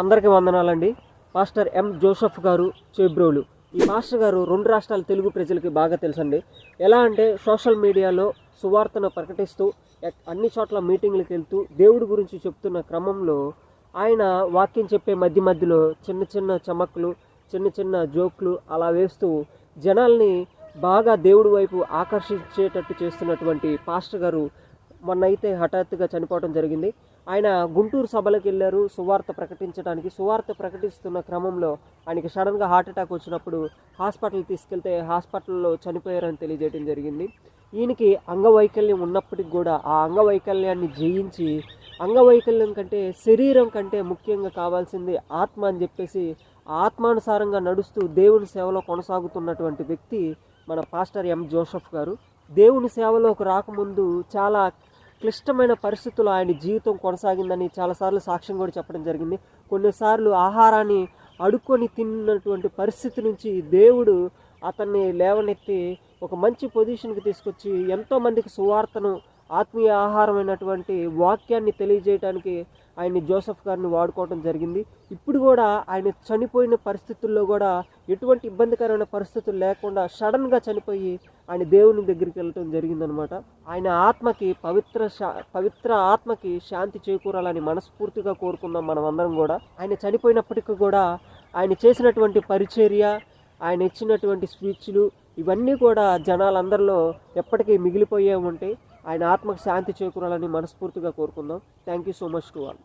అందరికీ వందనాలండి. మాస్టర్ ఎం జోసఫ్ గారు చేబ్రోలు. ఈ మాస్టర్ గారు రెండు రాష్ట్రాల తెలుగు ప్రజలకి బాగా తెలుసండి. ఎలా అంటే సోషల్ మీడియాలో సువార్తను ప్రకటిస్తూ అన్ని చోట్ల మీటింగ్లకు వెళ్తూ దేవుడి గురించి చెప్తున్న క్రమంలో ఆయన వాక్యం చెప్పే మధ్య మధ్యలో చిన్న చిన్న చమక్లు చిన్న చిన్న జోక్లు అలా వేస్తూ జనాల్ని బాగా దేవుడి వైపు ఆకర్షించేటట్టు చేస్తున్నటువంటి పాస్టర్ గారు మొన్న అయితే హఠాత్తుగా చనిపోవడం జరిగింది. ఆయన గుంటూరు సభలకు వెళ్ళారు. సువార్త ప్రకటించడానికి సువార్త ప్రకటిస్తున్న క్రమంలో ఆయనకి సడన్గా హార్ట్ అటాక్ వచ్చినప్పుడు హాస్పిటల్ తీసుకెళ్తే హాస్పిటల్లో చనిపోయారని తెలియజేయడం జరిగింది. ఈయనకి అంగవైకల్యం ఉన్నప్పటికి కూడా ఆ అంగవైకల్యాన్ని జయించి అంగవైకల్యం కంటే శరీరం కంటే ముఖ్యంగా కావాల్సింది ఆత్మ అని చెప్పేసి ఆత్మానుసారంగా నడుస్తూ దేవుని సేవలో కొనసాగుతున్నటువంటి వ్యక్తి మన పాస్టర్ ఎం జోసఫ్ గారు. దేవుని సేవలోకి రాకముందు చాలా క్లిష్టమైన పరిస్థితుల్లో ఆయన జీవితం కొనసాగిందని చాలాసార్లు సాక్ష్యం కూడా చెప్పడం జరిగింది. కొన్నిసార్లు ఆహారాన్ని అడుక్కొని తిన్నటువంటి పరిస్థితి నుంచి దేవుడు అతన్ని లేవనెత్తి ఒక మంచి పొజిషన్కి తీసుకొచ్చి ఎంతోమందికి సువార్తను ఆత్మీయ ఆహారమైనటువంటి వాక్యాన్ని తెలియజేయడానికి ఆయన్ని జోసఫ్ గారిని వాడుకోవడం జరిగింది. ఇప్పుడు కూడా ఆయన చనిపోయిన పరిస్థితుల్లో కూడా ఎటువంటి ఇబ్బందికరమైన పరిస్థితులు లేకుండా సడన్గా చనిపోయి ఆయన దేవుని దగ్గరికి వెళ్ళటం జరిగిందనమాట. ఆయన ఆత్మకి పవిత్ర శా- పవిత్ర ఆత్మకి శాంతి చేకూరాలని మనస్ఫూర్తిగా కోరుకుందాం మనం అందరం కూడా. ఆయన చనిపోయినప్పటికీ కూడా ఆయన చేసినటువంటి పరిచర్య ఆయన ఇచ్చినటువంటి స్పీచ్లు ఇవన్నీ కూడా జనాలందరిలో ఎప్పటికీ మిగిలిపోయే ఉంటాయి. ఆయన ఆత్మకు శాంతి చేకూరాలని మనస్ఫూర్తిగా కోరుకుందాం. Thank you so much to all